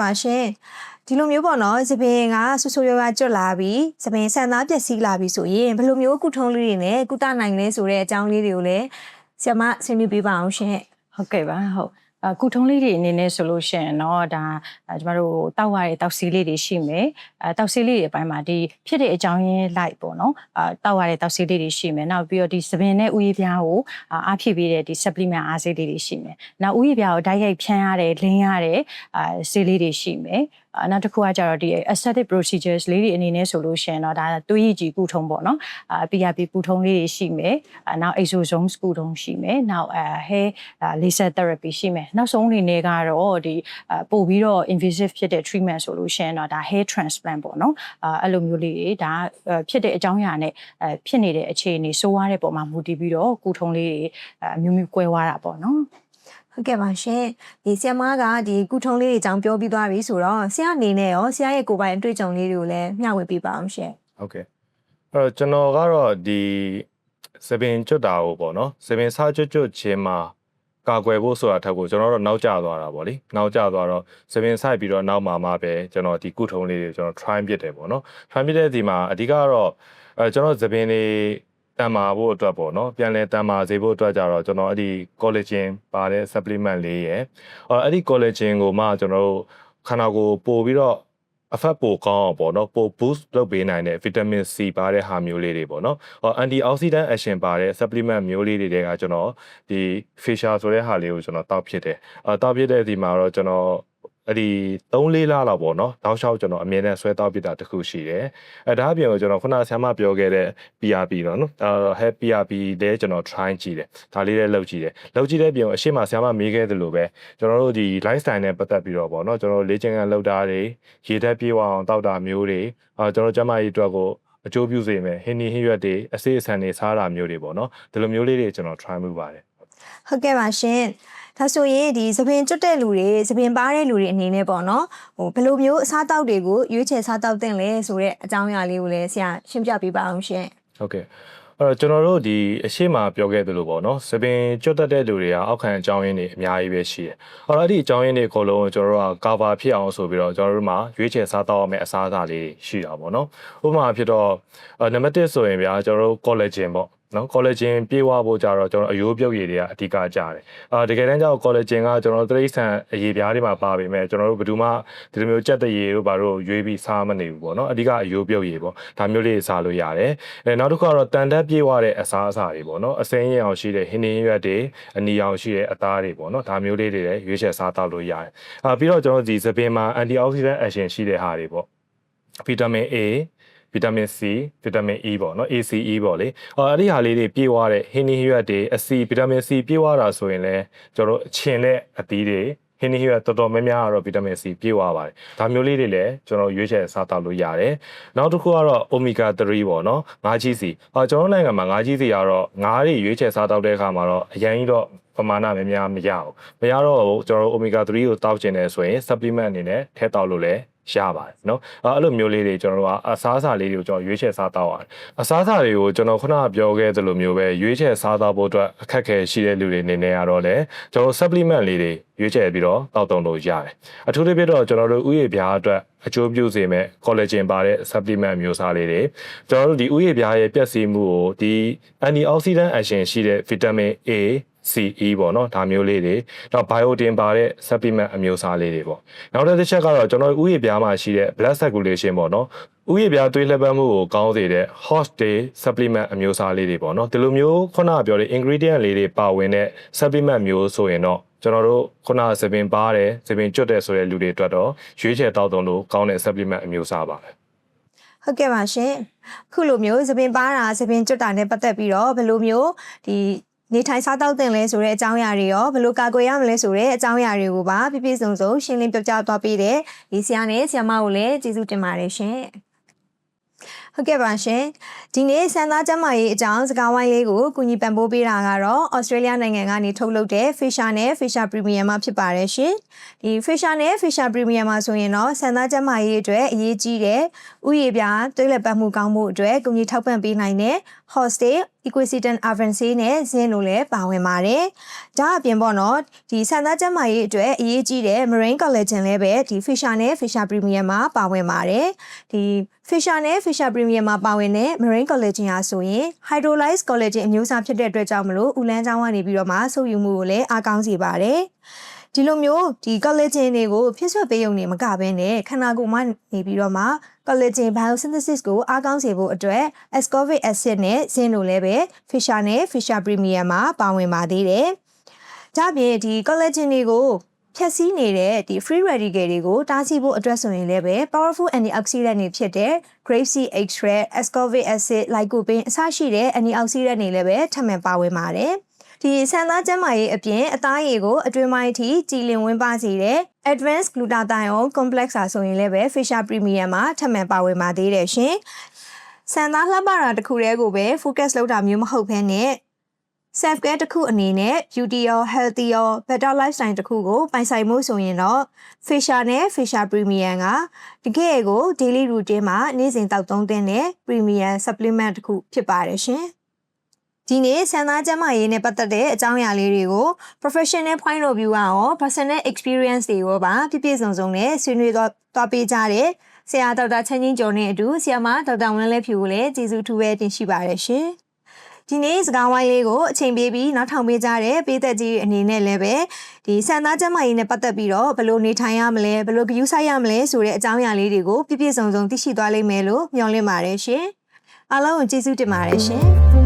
ပါရှင်ဒီလိုမျိုးပေါ့နော်သပင်ကဆူဆူရွာရွာကျွတ်လာပြီးသပင်ဆန်သားပျက်စီးလာပြီးဆိုရင်ဘယ်လိုမျိုးကုထုံးလေးတွေနဲ့ကုသနိုင်လဲဆိုတဲ့အကြောင်းလေးတွေကိုလည်းဆရာမဆွေးနွေးပေးပါအောင်ရှင်ဟုတ်ကဲ့ပါဟုတ် အခုထုံးလေးတွေအနေနဲ့ဆိုလို့ရှိရင်တော့ဒါအဲကျမတို့တောက်ရတဲ့တောက်စီလေးတွေရှိမယ်အဲတောက်စီလေးတွေအပိုင်းမှာဒီဖြစ်တဲ့အကြောင်းရင်းလိုက်ပေါ့နော်အဲတောက်ရတဲ့တောက်စီလေးတွေရှိမယ်နောက်ပြီးတော့ဒီသပင်နဲ့ဥယျာဉ်ပြားကိုအာအားဖြစ်ပြီးတဲ့ဒီ supplement အားဆေးလေးတွေရှိမယ်နောက်ဥယျာဉ်ပြားကိုဓာတ်ရိုက်ဖြန်းရတဲ့လင်းရတဲ့အာဆေးလေးတွေရှိမယ် အာနောက်တစ်ခုကကြတော့ဒီ aesthetic procedures လေးတွေအနေနဲ့ဆိုလို့ရှိရင်တော့ဒါသွေးရည်ကြည်ကုထုံးပေါ့နော်အာ PRP ကုထုံးလေးတွေရှိမယ်အာနောက် exosomes ကုထုံးရှိမယ်နောက်အဲ hair အာ laser therapy ရှိမယ်နောက်ဆုံးအနေနဲ့ကတော့ဒီအာပို့ပြီးတော့ invasive ဖြစ်တဲ့ treatment ဆိုလို့ရှိရင်တော့ဒါ hair transplant ပေါ့နော်အာအဲ့လိုမျိုးလေးတွေဒါအဲဖြစ်တဲ့အကြောင်းအရာနဲ့အဲဖြစ်နေတဲ့အခြေအနေဆိုးရတဲ့ပုံမှာမူတည်ပြီးတော့ကုထုံးလေးတွေအမျိုးမျိုးကွဲသွားတာပေါ့နော် ဟုတ်ကဲ့ပါရှင်ဒီဆရာမကဒီကုထုံးလေးတွေအကြောင်းပြောပြီးသွားပြီဆိုတော့ဆရာအနေနဲ့ရောဆရာရဲ့ကိုယ်ပိုင်အတွေ့အကြုံလေးတွေကိုလည်းမျှဝေပေးပါအောင်ရှင်ဟုတ်ကဲ့အဲ့တော့ကျွန်တော်ကတော့ဒီစပင်ကျွတ်တာကိုပေါ့နော်စပင်စားကျွတ်ကျွတ်ချင်းမှာကာကွယ်ဖို့ဆိုတာထက်ကိုကျွန်တော်တို့နောက်ကျသွားတာပေါ့လေနောက်ကျသွားတော့စပင်ဆိုင်ပြီးတော့နောက်မှာမှပဲကျွန်တော်ဒီကုထုံးလေးတွေကျွန်တော် try ပြစ်တယ်ပေါ့နော် try ပြစ်တဲ့ဒီမှာအဓိကကတော့အဲကျွန်တော်စပင်လေး တန်မာဖို့အတွက်ပေါ့နော်ပြန်လဲတန်မာစေဖို့အတွက်ကြတော့ကျွန်တော်အဲ့ဒီ collagen ပါတဲ့ supplement လေးရယ်အော်အဲ့ဒီ collagen ကိုမှကျွန်တော်တို့ခန္ဓာကိုယ်ပို့ပြီးတော့အဖက်ပိုကောင်းအောင်ပေါ့နော်ပို boost လုပ်ပေးနိုင်တဲ့ vitamin C ပါတဲ့ဟာမျိုးလေးတွေပေါ့နော်ဟော antioxidant action ပါတဲ့ supplement မျိုးလေးတွေကကျွန်တော်ဒီ facial ဆိုတဲ့ဟာလေးကိုကျွန်တော်တောက်ဖြစ်တယ်အဲတောက်ဖြစ်တဲ့ဒီမှာတော့ကျွန်တော် အဲ့ဒီ3-4လလောက်ပေါ့နော်တောက်လျှောက်ကျွန်တော်အမြဲတမ်းဆွဲတောက်ပြတာတစ်ခုရှိတယ်အဲဒါအပြင်ကိုကျွန်တော်ခုနဆ iam ပြောခဲ့တဲ့ PRP တော့နော်အဲ happy PRP လည်းကျွန်တော် try ကြည့်တယ်ဒါလေးလည်းလုပ်ကြည့်တယ်လုပ်ကြည့်တဲ့ပြင်ကိုအရှိမဆ iam မေးခဲ့သလိုပဲကျွန်တော်တို့ဒီ lifestyle နဲ့ပတ်သက်ပြီးတော့ပေါ့နော်ကျွန်တော်လေ့ကျင့်ခန်းလုပ်တာတွေရေဓာတ်ပြေးအောင်တောက်တာမျိုးတွေအာကျွန်တော်ကျန်းမကြီးအတွက်ကိုအကျိုးပြုစေမယ်ဟင်းနီဟင်းရွက်တွေအစေးအဆန်တွေစားတာမျိုးတွေပေါ့နော်ဒီလိုမျိုးလေးတွေကျွန်တော် try မှုပါတယ် ဟုတ်ကဲ့ပါရှင်ဒါဆိုရင်ဒီသပင်ကျွတ်တဲ့လူတွေသပင်ပါတဲ့လူတွေအနေနဲ့ပေါ့နော်ဟိုဘယ်လိုမျိုးအစားအသောက်တွေကိုရွေးချယ်စားသောက်သင့်လဲဆိုတဲ့အကြောင်းအရာလေးကိုလည်းဆရာရှင်းပြပေးပါအောင်ရှင်ဟုတ်ကဲ့အဲ့တော့ကျွန်တော်တို့ဒီအရှိမပြောခဲ့သလိုပေါ့နော်စပင်ကျွတ်တက်တဲ့လူတွေကအောက်ခံအကြောင်းရင်းတွေအများကြီးပဲရှိတယ်။အဲ့တော့အဲ့ဒီအကြောင်းရင်းတွေအကုန်လုံးကိုကျွန်တော်တို့က cover ဖြစ်အောင်ဆိုပြီးတော့ကျွန်တော်တို့မှာရွေးချယ်စားတော့မယ့်အစားအစာလေးတွေရှိတာပေါ့နော်။ဥပမာဖြစ်တော့နံပါတ်1ဆိုရင်ဗျာကျွန်တော်တို့ collagen ပေါ့ နော် collagen ပြေးဝဖို့ကြတော့ကျွန်တော်အယိုးပြုတ်ရည်တွေကအဓိကကြတယ်။အာတကယ်တမ်းကျတော့ collagen ကကျွန်တော်တို့တိရစ္ဆာန်အရည်ပြားတွေမှာပါပေမဲ့ကျွန်တော်တို့ဘယ်သူမှဒီလိုမျိုးကြက်တရည်တို့ဘာလို့ရွေးပြီးစားမနေဘူးပေါ့နော်။အဓိကအယိုးပြုတ်ရည်ပေါ့။ဒါမျိုးလေးစားလို့ရတယ်။အဲနောက်တစ်ခုကတော့တန်တက်ပြေးဝတဲ့အစားအစာတွေပေါ့နော်။အစိမ်းရအောင်ရှိတဲ့ဟင်းင်းရွက်တွေအနီအောင်ရှိတဲ့အသားတွေပေါ့နော်။ဒါမျိုးလေးတွေလည်းရွေးချယ်စားတောက်လို့ရတယ်။အာပြီးတော့ကျွန်တော်ဒီသပင်မှာ antioxidant action ရှိတဲ့ဟာတွေပေါ့။ vitamin A ဗီတာမင် C ဗီတာမင် E ပေါ့နော် ACE ပေါ့လေအော်အဲ့ဒီဟာလေးတွေပြေးသွားတဲ့ဟင်းနီးရွက်တွေအစီဗီတာမင် C ပြေးသွားတာဆိုရင်လည်းကျွန်တော်တို့အချင်တဲ့အသီးတွေဟင်းနီးရွက်တော်တော်များများကတော့ဗီတာမင် C ပြေးသွားပါတယ်ဒါမျိုးလေးတွေလည်းကျွန်တော်ရွေးချယ်စားတောက်လို့ရတယ်နောက်တစ်ခုကတော့ omega 3ပေါ့နော်ငါးကြီးစီအော်ကျွန်တော်နိုင်ငံမှာငါးကြီးစီကတော့ငါးတွေရွေးချယ်စားတောက်တဲ့အခါမှာတော့အရင်ကြီးတော့ပမာဏများများမရဘူးမရတော့ကျွန်တော်တို့ omega 3ကိုတောက်ကျင်တယ်ဆိုရင် supplement အနေနဲ့ထည့်တောက်လို့လည်း ရပါတယ်เนาะအဲ့လိုမျိုးလေးတွေကျွန်တော်တို့ကအစားအစာလေးတွေကိုကျွန်တော်ရွေးချယ်စားတောက်ရတယ်အစားအစာတွေကိုကျွန်တော်ခုနကပြောခဲ့သလိုမျိုးပဲရွေးချယ်စားတောက်ဖို့အတွက်အခက်အခဲရှိတဲ့လူတွေအနေနဲ့ကတော့လေကျွန်တော် supplement လေးတွေရွေးချယ်ပြီးတော့တောက်တုံလို့ရတယ်အထူးသဖြင့်တော့ကျွန်တော်တို့ဥယျာဉ်ပြားအတွက်အကျိုးပြုစေမဲ့ collagen ပါတဲ့ supplement မျိုးစားလေးတွေကျွန်တော်တို့ဒီဥယျာဉ်ပြားရဲ့ပျက်စီးမှုကိုဒီ antioxidant action ရှိတဲ့ vitamin A CE ပေါ့နော်ဒါမျိုးလေးတွေနောက် biotin ပါတဲ့ supplement အမျိုးအစားလေးတွေပေါ့နောက်တစ်ချက်ကတော့ကျွန်တော်ဥယျာဉ်ပြားမှာရှိတဲ့ blood circulation ပေါ့နော်ဥယျာဉ်ပြားသွေးလှည့်ပတ်မှုကိုကောင်းစေတဲ့ host day supplement အမျိုးအစားလေးတွေပေါ့နော်ဒီလိုမျိုးခုနကပြောတဲ့ ingredient လေးတွေပါဝင်တဲ့ supplement မျိုးဆိုရင်တော့ကျွန်တော်တို့ခုနကစပင်ပါတယ်စပင်ကျွတ်တယ်ဆိုတဲ့လူတွေအတွက်တော့ရွေးချယ်တောက်တုံလို့ကောင်းတဲ့ supplement အမျိုးအစားပါပဲဟုတ်ကဲ့ပါရှင်ခုလိုမျိုးသပင်ပါတာသပင်ကျွတ်တာနဲ့ပတ်သက်ပြီးတော့ဘယ်လိုမျိုးဒီ နေထိုင်စားတောက်တင်လဲဆိုတဲ့အကြောင်းအရာတွေရောဘယ်လိုကာကွယ်ရမလဲဆိုတဲ့အကြောင်းအရာတွေကိုပါပြပြစုံစုံရှင်းလင်းပြောပြသွားပေးတယ်ဒီဆရာနဲ့ဆရာမကိုလည်းကျေးဇူးတင်ပါတယ်ရှင်ဟုတ်ကဲ့ပါရှင် ဒီနေ့စံသားကျမ်းမာရေးအကြောင်းစကားဝိုင်းလေးကိုကူညီပံ့ပိုးပေးတာကတော့ Australia နိုင်ငံကနေထုတ်လုပ်တဲ့ Fisher နဲ့ Fisher Premium မှာဖြစ်ပါတယ်ရှင်ဒီ Fisher နဲ့ Fisher Premium မှာဆိုရင်တော့စံသားကျမ်းမာရေးအတွက်အရေးကြီးတဲ့ဥယျာဉ်ပြသွေးလက်ပတ်မှုကောင်းမှုအတွက်ကူညီထောက်ပံ့ပေးနိုင်တဲ့ Hostel Equisitan Avancy နဲ့ Zen တို့လည်းပါဝင်ပါတယ်ဒါအပြင်ပေါ့နော်ဒီစံသားကျမ်းမာရေးအတွက်အရေးကြီးတဲ့ Marine Collagen လည်းပဲဒီ Fisher နဲ့ Fisher Premium မှာပါဝင်ပါတယ်ဒီ Fisher နဲ့ Fisher Premium မှာပါဝင်တဲ့ Marine Collagen ဟာဆိုရင် Hydrolyzed Collagen အမျိုးအစားဖြစ်တဲ့အတွက်ကြောင့်မလို့ဥလန်းချောင်းကနေပြီးတော့မှဆုပ်ယူမှုကိုလည်းအားကောင်းစေပါတယ်။ဒီလိုမျိုးဒီ collagen တွေကိုဖြစ်ဆွတ်ပေးရုံနဲ့မကဘဲနဲ့ခန္ဓာကိုယ်မှာနေပြီးတော့မှ collagen biosynthesis ကိုအားကောင်းစေဖို့အတွက် ascorbic acid နဲ့ zinc တို့လည်းပဲ Fisher နဲ့ Fisher Premium မှာပါဝင်ပါသေးတယ်။ဒါ့အပြင်ဒီ collagen တွေကို ဖြည့်ဆည်းနေတဲ့ဒီ free radical တွေကိုတားဆီးဖို့အတွက်ဆိုရင်လည်းပဲ powerful antioxidant တွေဖြစ်တဲ့ grape seed extract, ascorbic acid, lycopene အစရှိတဲ့ antioxidant တွေလည်းပဲထပ်မံပါဝင်ပါတယ်။ဒီဆန်သားကျန်းမာရေးအပြင်အသားရည်ကိုအတွင်းပိုင်းအထိကြည်လင်ဝန်းပါစေတဲ့ advanced glutathione complex စာဆိုရင်လည်းပဲ Fisher Premium မှာထပ်မံပါဝင်ပါသေးတယ်ရှင်။ဆန်သားလှပတာတစ်ခုတည်းကိုပဲ focus လုပ်တာမျိုးမဟုတ်ဘဲနဲ့ self care တစ်ခုအနေနဲ့ beauty ရော healthy ရော better lifestyle တစ်ခုကိုပိုင်ဆိုင်မှုဆိုရင်တော့ Fisher နဲ့ Fisher Premium ကတကယ်ကို daily routine မှာနေ့စဉ်တောက်သုံးသင့်တဲ့ premium supplement တစ်ခုဖြစ်ပါတယ်ရှင်။ဒီနေ့ဆန်သားကျန်းမာရေးနဲ့ပတ်သက်တဲ့အကြောင်းအရာလေးတွေကို professional point of view ကရော personal experience တွေရောပါပြည့်ပြည့်စုံစုံနဲ့ဆွေးနွေးတော့တော့ပေးကြတဲ့ဆရာဒေါက်တာချန်းချင်းကျော်နဲ့အတူဆရာမဒေါက်တာဝင်းလဲဖြူကိုလည်းကျေးဇူးထူးပဲတင်ရှိပါတယ်ရှင်။ ဒီနေ့စကားဝိုင်းလေးကိုအချိန်ပေးပြီးနောက်ထောင်ပေးကြတဲ့ပေးသက်ကြီးအနေနဲ့လည်းပဲဒီဆန်သားကျန်းမာရေးနဲ့ပတ်သက်ပြီးတော့ဘယ်လိုနေထိုင်ရမလဲဘယ်လိုဂရုစိုက်ရမလဲဆိုတဲ့အကြောင်းအရာလေးတွေကိုပြည့်ပြည့်စုံစုံသိရှိသွားလိမ့်မယ်လို့မျှော်လင့်ပါတယ်ရှင်အားလုံးကိုကျေးဇူးတင်ပါတယ်ရှင်